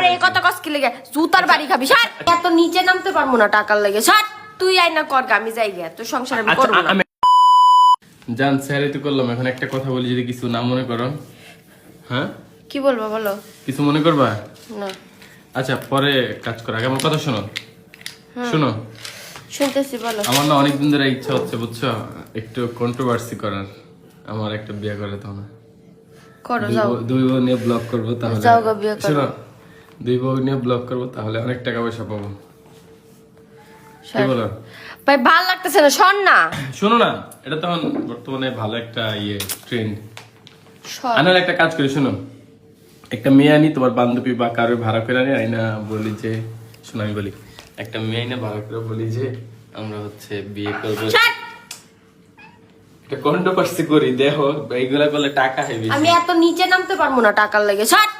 আরে এই কথা কস কি লেগে? জুতার বাড়ি খাবি সার। এত নিচে নামতে পারব না টাকার লেগে। সার তুই আই না কর আমি যাই গে তোর সংসার আমি আচ্ছা করব না। জান স্যার তো করলাম। এখন একটা কথা বলি যদি কিছু না মনে করো। হ্যাঁ? কি বলব বলো? কিছু মনে করবা? না। আচ্ছা পরে কাজ করো। আগে আমার কথা শোনো। শোনো। শুনতেছি বলো। আমার না অনেকদিন ধরে ইচ্ছা হচ্ছে বুঝছ? একটু কন্ট্রোভার্সি করার। আমার একটা বিয়ে করে তো না। করো যাও। দুই বোন নিয়ে ব্লগ করব তাহলে। যাও গো, বিয়ে করো। দুই বউ নিয়ে ব্লগ করব তাহলে অনেক টাকা পয়সা পাবো। কি বলো? ভাই ভালো লাগতেছে না শোন না। শোনো না এটা তখন বর্তমানে ভালো একটা ইয়ে ট্রেন্ড আনার একটা কাজ করি শোনো। একটা মেয়ে আনি তোমার বান্ধবী বা কারোর ভাড়া করে আনি আইনা বলি যে শোনো আমি বলি একটা মেয়ে আইনা ভাড়া করে বলি যে আমরা হচ্ছে বিয়ে করব। কন্ট্রোভার্সি করি দেখো এইগুলা করলে টাকা হেবি। আমি এত নিচে নামতে পারব না টাকার লেগে। ছাড়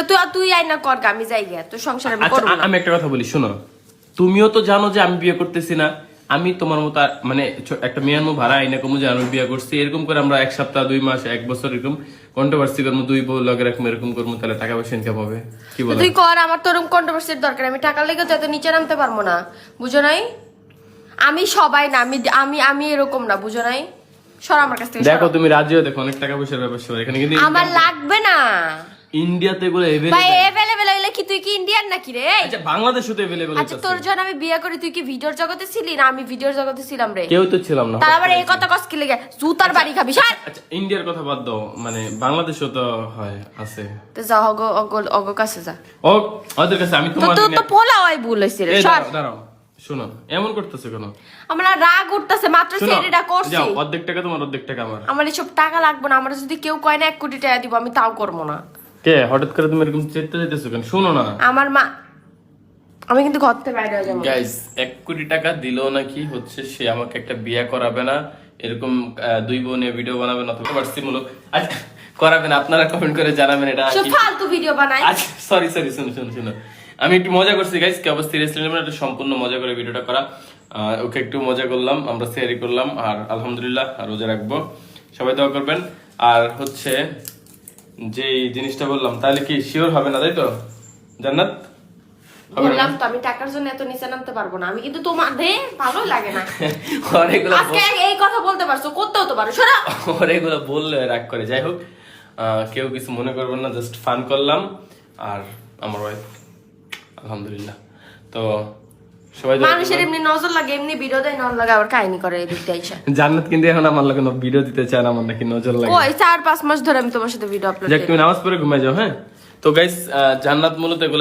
তো তুই তুই আই না কর আমি যাই গে তোর সংসার আমি আচ্ছা করব না। আমি একটা কথা বলি শোনো। তুমিও তো জানো যে আমি বিয়ে করতেছি না। আমি তোমার মতো মানে একটা মেয়ের মো ভাড়া আইনা কমু যে আমি বিয়ে করছি। এরকম করে আমরা এক সপ্তাহ দুই মাস এক বছর এরকম কন্ট্রোভার্সি করব দুই বউ লগে রাখব এরকম করব তাহলে টাকা পয়সা ইনকাম হবে। কি বলো? তুই কর আমার তোরম কন্ট্রোভার্সির দরকার। আমি টাকার লেগে তো এত নিচে নামতে পারব না। বুঝো নাই? আমি সবাই না আমি আমি আমি এরকম না বুঝো নাই? সর আমার কাছ থেকে দেখো। তুমি রাজিও দেখো অনেক টাকা পয়সার ব্যাপার। এখানে কিন্তু আমার লাগবে না। ইন্ডিয়াতে এগুলো ভাই available। হইলে কি তুই কি ইন্ডিয়ান নাকি রে? আচ্ছা বাংলাদেশে তো আচ্ছা তোর জন্য আমি বিয়ে করি তুই কি ভিডিওর জগতে ছিলি? না আমি ভিডিওর জগতে ছিলাম রে। কেউ তো ছিলাম না তার আবার এই কথা কস কি লেগে? জুতার বাড়ি খাবি সার আচ্ছা ইন্ডিয়ার কথা বাদ দাও মানে বাংলাদেশেও তো হয় আছে। তো যা অগ অগ অগ কাছে যা। ও ওদের কাছে আমি তোমার তো তো পোলা হয় ভুল হয়েছে রে সর দাঁড়াও, শোনো এমন করতেছে কেন? আমার রাগ উঠতেছে মাত্র সেরিটা করছি। অর্ধেক টাকা তোমার অর্ধেক টাকা আমার। আমার এসব টাকা লাগবে না আমার যদি কেউ কয় না এক কোটি টাকা দিব আমি তাও করব না। কে? হঠাৎ করে তুমি এরকম চেতে যেতেছো কেন? শোনো না। আমার মা আমি কিন্তু ঘর থেকে বাইরে যাব। গাইস এক কোটি টাকা দিলো নাকি হচ্ছে সে আমাকে একটা বিয়ে করাবে না এরকম দুই বোনে ভিডিও অথবা না আপনারা কমেন্ট করে জানাবেন এটা ফালতু ভিডিও বানাই সরি সরি শুনো শুনো শুনো। আমি একটু মজা করছি গাইস কি অবস্থা? সম্পূর্ণ মজা করে ভিডিওটা করা। ওকে একটু মজা করলাম আমরা শেয়ারই করলাম আর আলহামদুলিল্লাহ আর রোজা রাখব। সবাই দোয়া করবেন। আর হচ্ছে যে এই জিনিসটা বললাম তাহলে কি শিওর হবে না তাই তো? জান্নাত? বললাম তো আমি টাকার জন্য এত নিচে নামতে পারব না। আমি কিন্তু তোমার দে ভালো লাগে না। অনেকগুলো আজকে এই কথা বলতে পারছ করতেও তো পারো শোনা অনেকগুলো বললে রাগ করে। যাই হোক কেউ কিছু মনে করবেন না জাস্ট ফান করলাম। আর আমার ওয়াইফ আলহামদুলিল্লাহ। তো মানুষের এমনি নজর লাগে এমনি ভিডিও দেয় নজর লাগে আবার কাহিনী করে জান্নাত কিন্তু এখন আমার লাগে ভিডিও দিতে চায় না আমার নাকি নজর লাগে। ওই চার পাঁচ মাস ধরে আমি তোমার সাথে ভিডিও আপলোড যাক তুমি নামাজ পড়ে ঘুমাই যাও হ্যাঁ? তো গাইস জান্নাত মূলত এগুলো